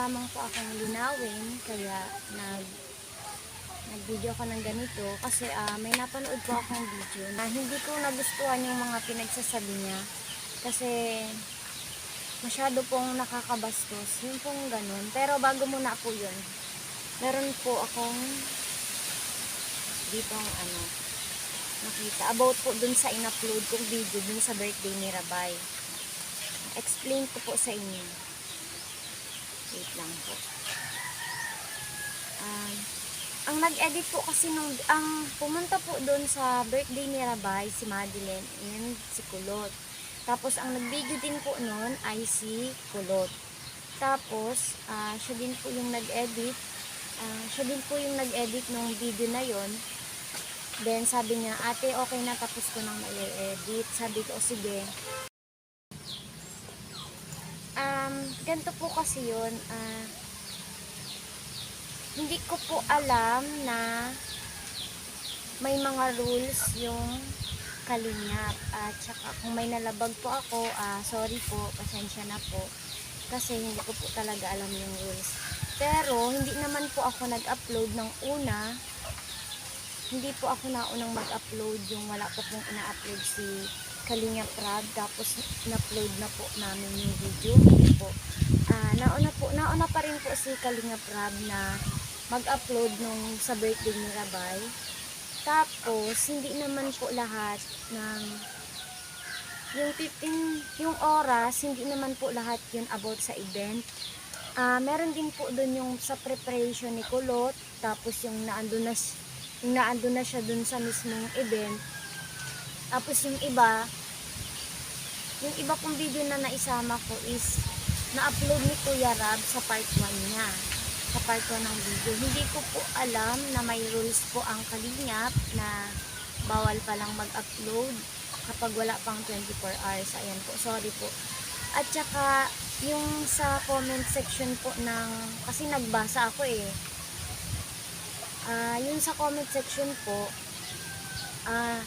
lamang po akong linawin kaya nag nag-video ko ng ganito kasi ah, may napanood po akong video na hindi ko nagustuhan yung mga pinagsasabi niya kasi masyado pong nakakabastos yung pong ganun. Pero bago muna po yun meron po akong dito ang ano nakita about po dun sa in-upload kong video dun sa birthday ni Rabay. Explain ko po sa inyo wait lang po. Um, ang nag-edit po kasi nung ang pumunta po doon sa birthday ni Rabay si Madeline and si Kulot. Tapos ang nag-video din po noon ay si Kulot. Tapos ah, siya din po yung nag-edit. Ah, siya din po yung nag-edit ng video na yon. Then sabi niya ate okay na tapos ko nang i-edit sabi ko "O, sige um, ganito po kasi yun ah, hindi ko po alam na may mga rules yung kalingap at saka kung may nalabag po ako ah, sorry po pasensya na po kasi hindi ko po talaga alam yung rules. Pero hindi naman po ako nag-upload ng una. Hindi po ako naunang mag-upload yung wala pa pong ina-upload si Kalinga Prab tapos na-upload na po namin yung video po. Ah, nauna po nauna pa rin po si Kalinga Prab na mag-upload nung sa birthday ni Rabay. Tapos hindi naman po lahat ng yung 15 yung oras hindi naman po lahat yun about sa event. Ah, meron din po doon yung sa preparation ni Kulot tapos yung naandun na yung naandun na siya doon sa mismong event. Tapos yung iba yung iba kong video na naisama ko is na-upload ni Kuya Rab sa part 1 niya sa part 1 ng video. Hindi ko po alam na may rules po ang kalingap na bawal palang mag-upload kapag wala pang 24 hours. Ayan po sorry po. At saka yung sa comment section po ng kasi nagbasa ako eh. Ah, yung sa comment section po ah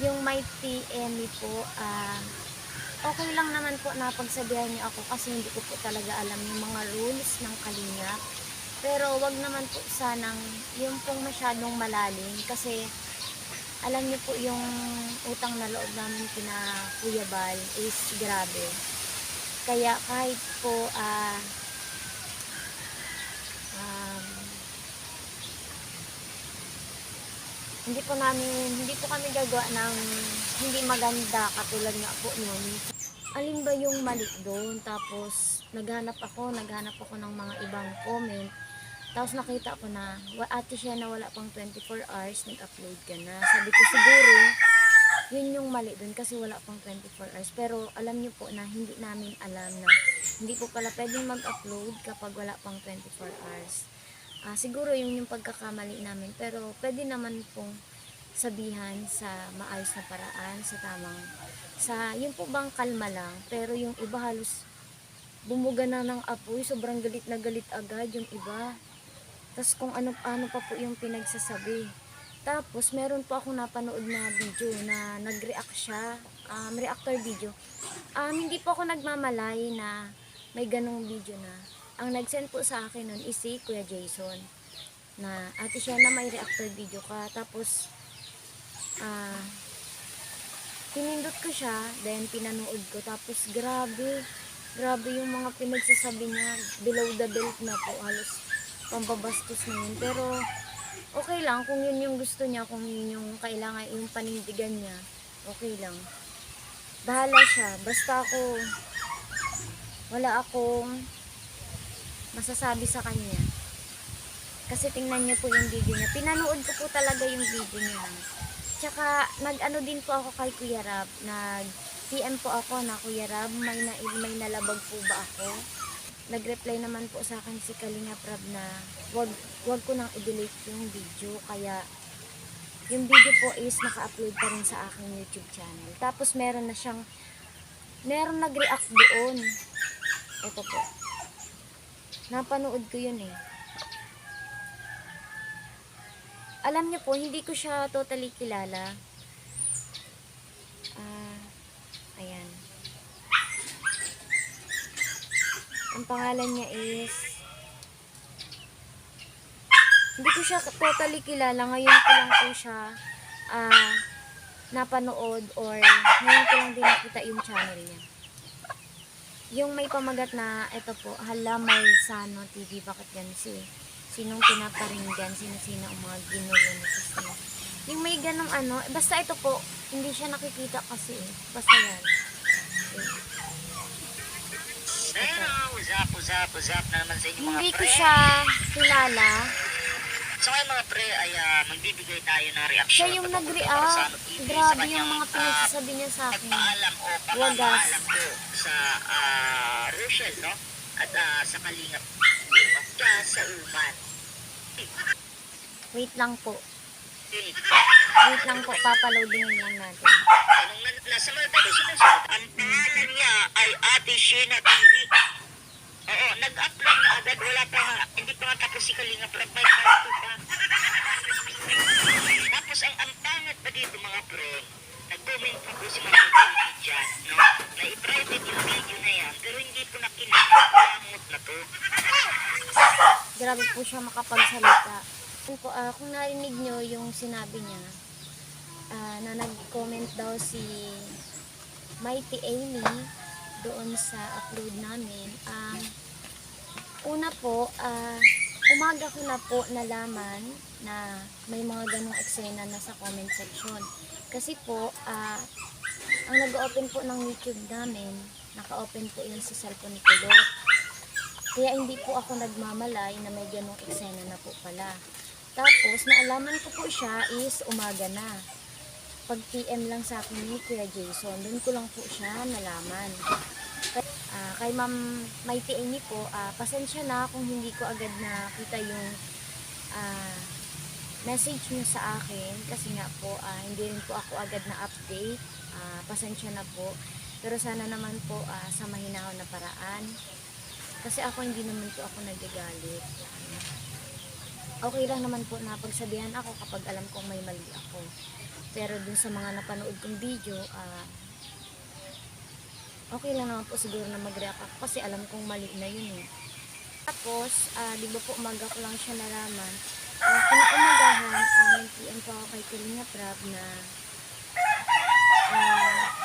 yung may PME po ah okay lang naman po na pagsabihan niyo ako kasi hindi ko po talaga alam yung mga rules ng kalinga. Pero wag naman po sanang yung pong masyadong malalim kasi alam niyo po yung utang na loob namin kina Kuya Bal is grabe. Kaya kahit po ah um, hindi po namin hindi po kami gagawa ng hindi maganda katulad nga po nun alin ba yung mali doon? Tapos naghanap ako naghanap ako ng mga ibang comment. Tapos nakita ko na ate siya na wala pang 24 hours nag-upload ka na. Sabi ko siguro yun yung mali doon kasi wala pang 24 hours. Pero alam niyo po na hindi namin alam na hindi po pala pwedeng mag-upload kapag wala pang 24 hours. Ah, siguro yun yung pagkakamali namin pero pwede naman pong sabihan sa maayos na paraan sa tamang sa yun po bang kalma lang pero yung iba halos bumuga na ng apoy sobrang galit na galit agad yung iba. Tapos kung ano ano pa po yung pinagsasabi. Tapos meron po ako napanood na video na nag-react siya um, reactor video. Um, hindi po ako nagmamalay na may ganong video na. Ang nag-send po sa akin nun is si Kuya Jason na ate siya na may reactor video ka. Tapos ah pinindot ko siya then pinanood ko tapos grabe grabe yung mga pinagsasabi niya below the belt na po halos pambabastos na yun pero okay lang kung yun yung gusto niya kung yun yung kailangan yung panindigan niya okay lang bahala siya basta ako wala akong masasabi sa kanya. Kasi tingnan niyo po yung video niya. Pinanood ko po talaga yung video niya. Tsaka nag-ano din po ako kay Kuya Rab. Nag PM po ako na Kuya Rab, may, na, may nalabag po ba ako? Nag-reply naman po sa akin si Kalinga Prab na wag, wag ko nang i-delete yung video. Kaya yung video po is naka-upload pa rin sa aking YouTube channel. Tapos meron na siyang meron nag-react doon. Ito po. Napanood ko yun eh. Alam niyo po, hindi ko siya totally kilala. Ah, ayan. Ang pangalan niya is hindi ko siya totally kilala. Ngayon ko lang po siya ah, napanood or ngayon ko lang din nakita yung channel niya. Yung may pamagat na, ito po, hala may Sano TV, bakit yan si sinong pinaparinggan, sino-sino ang mga ginulo ni Christina. Yung may ganong ano, eh, basta ito po, hindi siya nakikita kasi eh. Basta yan. Eh, Pero, uzap, uzap, uzap na naman sa inyo mga Hindi ko pre. siya kilala. So ngayon mga pre, ay ah, magbibigay tayo ng reaction. Siya yung nag-react. Grabe yung mga pinagsasabi niya sa akin. Pagpaalam o pagpapaalam ko sa ah, Rochelle, no? At ah, sa Kalingap. At sa Uman. Wait lang po. Yun. Wait lang po, papaloadingin lang natin. Nasa mga tayo sinusunod? Ang pangalan niya ay Ate Sheena TV. Oo, nag-upload na agad. Wala pa nga, hindi pa nga tapos si Kalinga Prab. May part 2 pa. Tapos ang, ang pangit pa dito mga pre, nag-comment pa po si mga TV dyan, no? Na i-private yung video na yan, pero hindi po nakinig. Pangamot na to. Grabe po siya makapagsalita. Po, ah, kung narinig nyo yung sinabi niya, ah, na nag-comment daw si Mighty Amy doon sa upload namin. Um, una po, ah, umaga ko na po nalaman na may mga ganong eksena na sa comment section. Kasi po, ah, ang nag-open po ng YouTube namin, naka-open po yun sa cellphone ni Kulot. Kaya hindi po ako nagmamalay na may ganong eksena na po pala. Tapos, naalaman ko po siya is umaga na. Pag PM lang sa akin ni Kuya Jason, doon ko lang po siya nalaman. Ah, kay Ma'am Mighty Amy po, ah, pasensya na kung hindi ko agad nakita yung ah, message niyo sa akin kasi nga po ah, hindi rin po ako agad na update. Ah, pasensya na po. Pero sana naman po ah, sa mahinahon na paraan. Kasi ako hindi naman po ako nagagalit. Okay lang naman po na pagsabihan ako kapag alam kong may mali ako. Pero dun sa mga napanood kong video, ah, okay lang naman po siguro na mag-react ako kasi alam kong mali na yun eh. Tapos, ah, di ba po umaga ko lang siya nalaman. Uh, kinaumagahan, uh, nag-PM po ako kay Kalinga Prab na ah,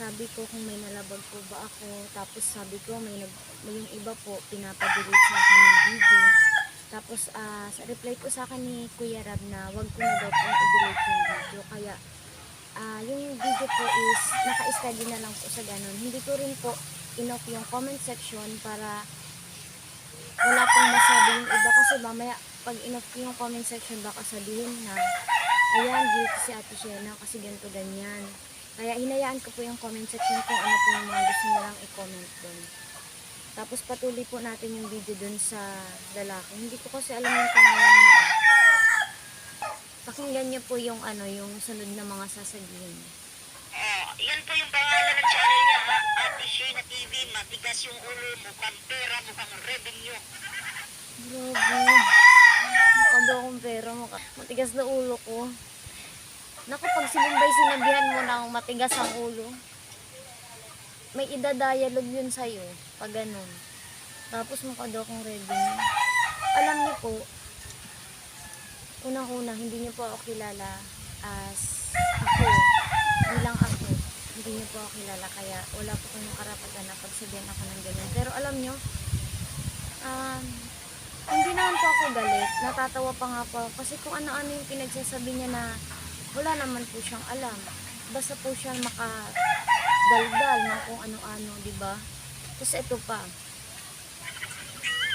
sabi ko kung may nalabag po ba ako. Tapos sabi ko may, nag, may yung iba po pinapadelete sa akin ng video. Tapos ah, sa reply ko sa akin ni Kuya Rab na wag ko na daw po i-delete yung video. Kaya ah, yung video po is naka-study na lang po sa ganun. Hindi ko rin po inoff yung comment section para wala pong masabi yung iba kasi mamaya pag inoff ko yung comment section baka sabihin na ayan guilty si Ate Shena kasi ganito ganyan kaya hinayaan ko po yung comment section kung ano po yung mga gusto nilang i-comment doon tapos patuloy po natin yung video doon sa lalaki hindi ko kasi alam yung pangalan niya pakinggan niyo po yung ano yung sunod na mga sasabihin niya Oh, yan po yung pangalan ng channel niya, ha? Ate Sheena TV, matigas yung ulo, mukhang pera, mukhang revenue. Grabe. Mukha daw akong pera. Mukha. Matigas na ulo ko. Naku, pag si Bombay sinabihan mo na matigas ang ulo, may idadialog yun sa'yo. Pag ganun. Tapos mukha daw akong revenue. Alam niyo po, unang-una, hindi niyo po ako kilala as ako. Bilang ako. Hindi niyo po ako kilala. Kaya wala po kayong karapatan na pagsabihan ako ng ganyan. Pero alam niyo, um, hindi naman po ako galit. Natatawa pa nga po. Kasi kung ano-ano yung pinagsasabi niya na wala naman po siyang alam. Basta po siyang makadaldal ng kung ano-ano, di ba? Tapos ito pa.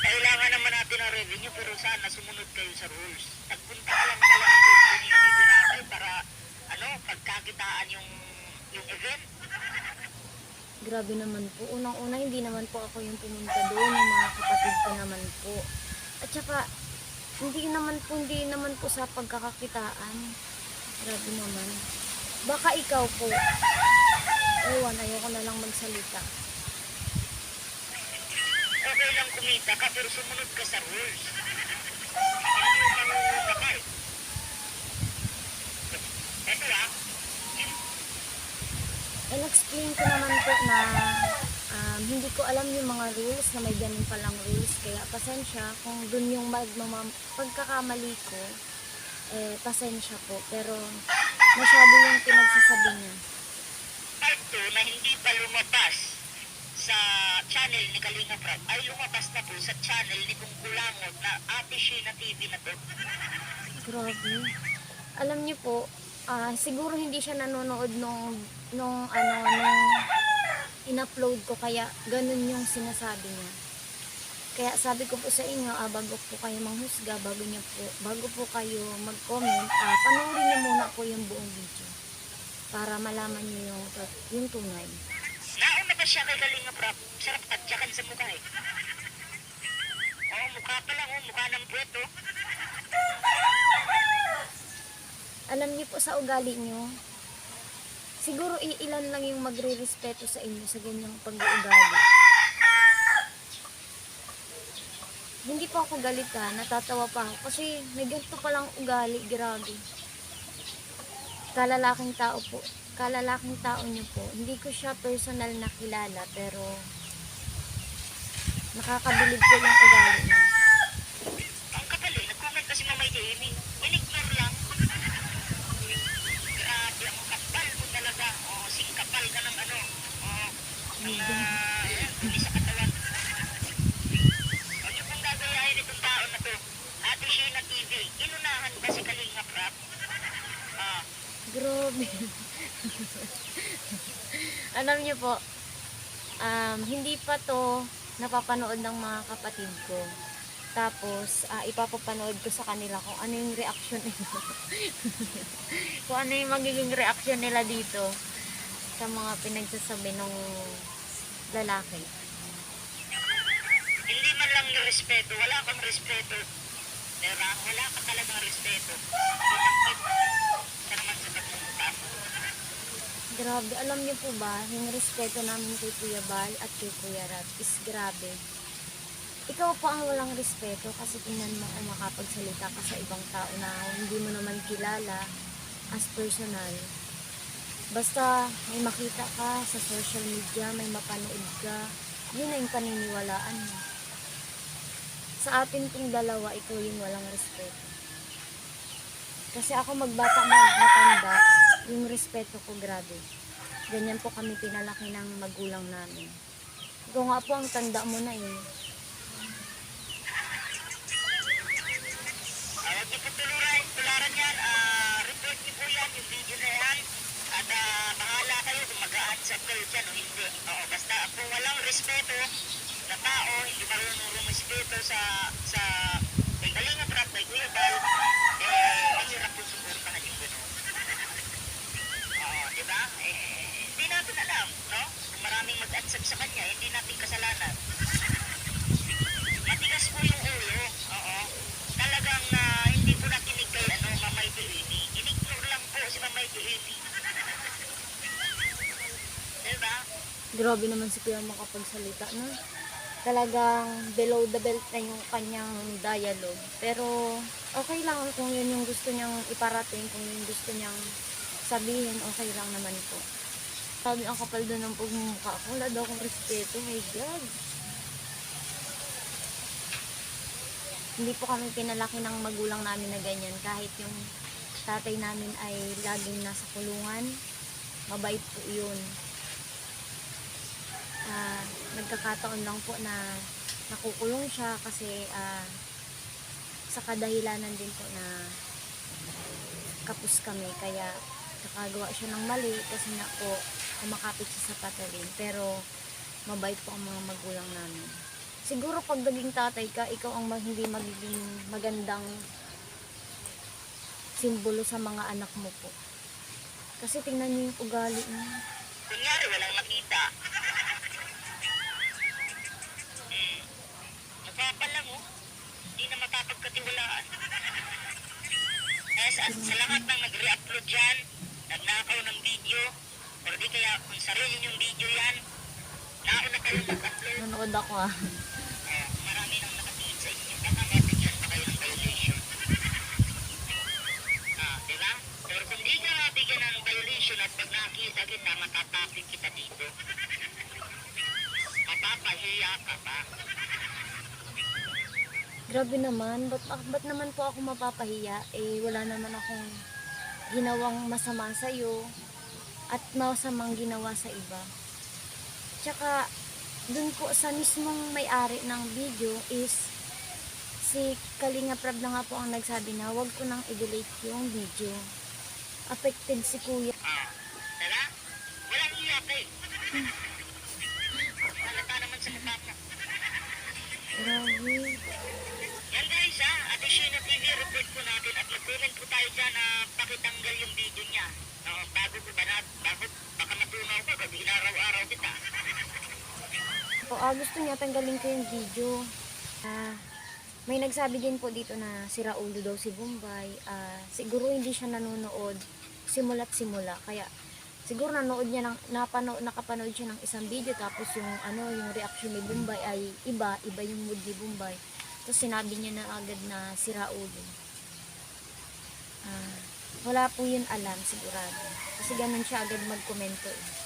Kailangan naman natin ng revenue, pero sana sumunod kayo sa rules. Nagpunta ka lang pala ng Bibirakay para, ano, pagkakitaan yung, yung event. Grabe naman po. Unang-una, hindi naman po ako yung pumunta doon. Yung mga kapatid ko naman po. At saka, hindi naman po, hindi naman po sa pagkakakitaan. Grabe naman. Baka ikaw po. Ewan, ayoko na lang magsalita. Okay lang kumita ka, pero sumunod ka sa rules. Ah, In-explain ko naman po na um, hindi ko alam yung mga rules na may ganun palang rules. Kaya pasensya kung dun yung magmamam, pagkakamali ko, eh pasensya po. Pero masyado yung pinagsasabi niya. Part 2 na hindi pa lumabas sa channel ni Kalinga Prab ay lumabas na po sa channel ni Kung Kulangot na Ate Sheena TV na to. Grabe. Alam niyo po, ah, siguro hindi siya nanonood nung, nung ano, nung in-upload ko kaya ganun yung sinasabi niya. Kaya sabi ko po sa inyo, ah, bago po kayo manghusga, bago niyo po, bago po kayo mag-comment, ah, panoorin niyo muna po yung buong video para malaman niyo yung, yung tunay. Nauna ba siya kay Kalinga Prab? Sarap tadyakan sa mukha eh. Oo, mukha pa lang oh, mukha ng puwet oh. Alam niyo po sa ugali niyo, siguro iilan lang yung magre-respeto sa inyo sa ganyang pag-uugali. Hindi pa ako galit ha, natatawa pa ako kasi may ganito palang ugali, grabe. Kalalaking tao po, kalalaking tao niyo po, hindi ko siya personal na kilala pero nakakabilib po yung ugali niya. Ang kapal eh, nag-comment kasi mamay Jamie. In-ignore lang. Grabe, ang kapal mo talaga. Oh, singkapal ka ng ano. Oh, ng uh, hindi sa katawan. Ano pong gagayahin itong tao na to? Ate Sheena TV, inunahan ba si Kalinga Prab? Ah, Grabe. Alam niyo po, um, hindi pa to napapanood ng mga kapatid ko. Tapos, ah, ipapapanood ko sa kanila kung ano yung reaction nila. kung ano yung magiging reaction nila dito sa mga pinagsasabi ng lalaki. hindi man lang ng respeto. Wala kang respeto. Pero wala ka talagang respeto. Sa naman sa tatlong mukha mo. Grabe, alam niyo po ba, yung respeto namin kay Kuya Bal at kay Kuya Rat is grabe. Ikaw pa ang walang respeto kasi tingnan mo kung makapagsalita ka sa ibang tao na hindi mo naman kilala as personal. Basta may makita ka sa social media, may mapanood ka, yun na yung paniniwalaan mo. Sa atin pong dalawa, ikaw yung walang respeto. Kasi ako magbata mag matanda, yung respeto ko grabe. Ganyan po kami pinalaki ng magulang namin. Ikaw nga po ang tanda mo na eh. Ah, Huwag niyo po tuluran, yan. Ah, report niyo po yan, yung video na yan. At ah, bahala dyan o. Oo, basta kung walang respeto na tao, hindi marunong rumispeto sa sa kay Kalinga Prab, kay Kuya Bal, eh, mahirap po suportahan yung gano'n. Oo, di ba? Eh, hindi natin alam, no? Kung maraming mag-accept sa kanya, hindi natin kasalanan. Matigas po yung ulo. Oo. Talagang ah, hindi ko nakinig kay ano, Mamay Dilini. Inignore lang po si Mamay Dilini. Diba? Grabe naman si Kuya makapagsalita, no? Talagang below the belt na yung kanyang dialogue. Pero okay lang kung yun yung gusto niyang iparating, kung yun yung gusto niyang sabihin, okay lang naman po. Sabi ang kapal doon ng pagmumukha ko, wala daw akong respeto, my God. Hindi po kami pinalaki ng magulang namin na ganyan. Kahit yung tatay namin ay laging nasa kulungan, mabait po yun. Ah, nagkakataon lang po na nakukulong siya kasi ah, sa kadahilanan din po na kapus kami. Kaya nakagawa siya ng mali kasi nga po kumakapit siya sa patalim. Pero mabait po ang mga magulang namin. Siguro pag naging tatay ka ikaw ang hindi magiging magandang simbolo sa mga anak mo po. Kasi tingnan niyo yung ugali niya. Kunyari, walang nakita. Mapapagkatiwalaan. Kaya sa, sa lahat ng nag-re-upload dyan, nagnakaw ng video, o di kaya kung sarili yung video yan, nauna kayo mag-upload, nanood ako ah eh, marami nang nakatingin sa inyo. Baka mabigyan pa kayo ng violation. Ah, di ba? Pero kung di ka mabigyan ng violation at pag nakita kita, matatapik Grabe naman, ba't, ah, ba't naman po ako mapapahiya? Eh, wala naman akong ginawang masama sa'yo at masamang ginawa sa iba. Tsaka, dun po sa mismong may-ari ng video is si Kalinga Prab na nga po ang nagsabi na wag ko nang i-delete yung video. Affected si kuya. Ah, tala? Walang iyak eh. Halata naman sa mukha. Grabe. Yan guys ha, at Sheena TV report po mag-comment po tayo dyan na pakitanggal yung video niya. No, bago ko ba na, bago baka matunaw ko, kasi inaraw-araw kita. O, ah, gusto niya tanggalin ko yung video. Ah, may nagsabi din po dito na si Raulo daw si Bombay. Ah, siguro hindi siya nanonood simula't simula. Kaya siguro nanood niya ng napano, nakapanood siya ng isang video tapos yung ano yung reaction ni Bombay ay iba, iba yung mood ni Bombay. Tapos sinabi niya na agad na si Raulo. Ah, wala po yun alam sigurado. Kasi ganun siya agad magkomento eh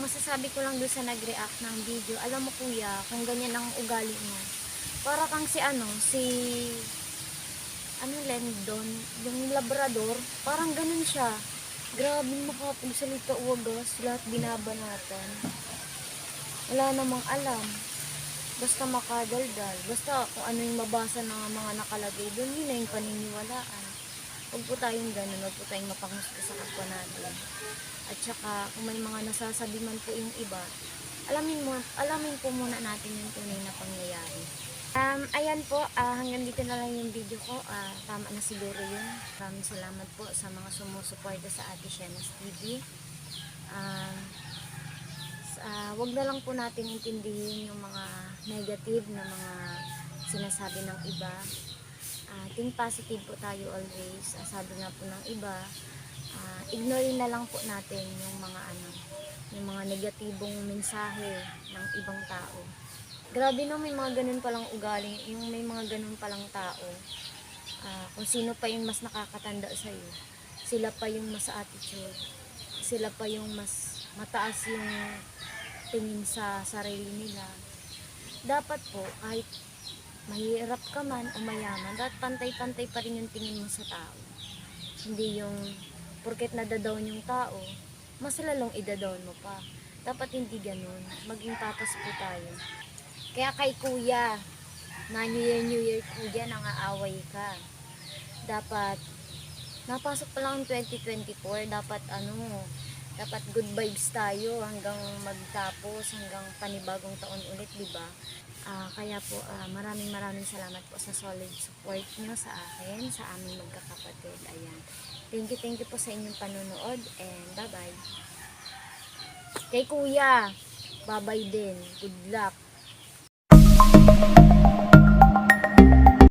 masasabi ko lang doon sa nag-react ng video, alam mo kuya, kung ganyan ang ugali mo, para kang si ano, si, ano Lendon, yung labrador, parang ganun siya. Grabe makapagsalita wagas, lahat binabanatan. Wala namang alam. Basta makadaldal. Basta kung ano yung mabasa ng mga nakalagay doon, yun na yung paniniwalaan. Huwag po tayong ganun, huwag po tayong mapanghusga sa kapwa natin. At saka, kung may mga nasasabi man po yung iba, alamin mo, alamin po muna natin yung tunay na pangyayari. Um, ayan po, ah, hanggang dito na lang yung video ko. Ah, tama na siguro yun. Maraming salamat po sa mga sumusuporta sa Ate Shenas TV. Um, ah, wag na lang po natin intindihin yung mga negative na mga sinasabi ng iba. Ah, think positive po tayo always. Ah, sabi nga po ng iba, ah, ignorein na lang po natin yung mga ano, yung mga negatibong mensahe ng ibang tao. Grabe no, may mga ganun palang ugali, yung may mga ganun palang tao. Ah, kung sino pa yung mas nakakatanda sa iyo, sila pa yung mas attitude. Sila pa yung mas mataas yung tingin sa sarili nila. Dapat po, kahit mahirap ka man o mayaman, dapat pantay-pantay pa rin yung tingin mo sa tao. Hindi yung porket nadadown yung tao, mas lalong idadown mo pa. Dapat hindi ganun. Maging patas po tayo. Kaya kay kuya, na New Year, New Year kuya, nangaaway ka. Dapat, napasok pa lang ang 2024, dapat ano, dapat good vibes tayo hanggang magtapos, hanggang panibagong taon ulit, di ba? Uh, kaya po uh, maraming maraming salamat po sa solid support nyo sa akin, sa aming magkakapatid. Ayan. Thank you, thank you po sa inyong panonood and bye-bye. Kay kuya, bye-bye din. Good luck.